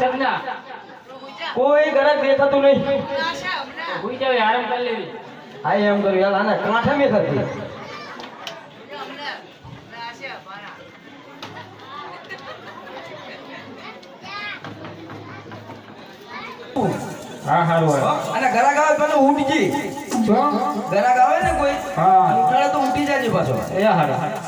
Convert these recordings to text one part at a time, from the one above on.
સમજા કોઈ ગરજ દેખાતું નહીં. ભૂઈ જાવ આરામ કરી લેવી. હા એમ કર્યું યાર આને કાંઠે મેં થતી હા સારું અને ગરાગ આવે પેલો ને કોઈ? હા. તો ઉઠી જાય પાછો. એ હારા.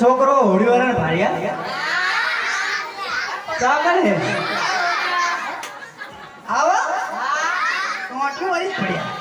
છોકરો હોળી વાળા ભાર્યા ચા કરે?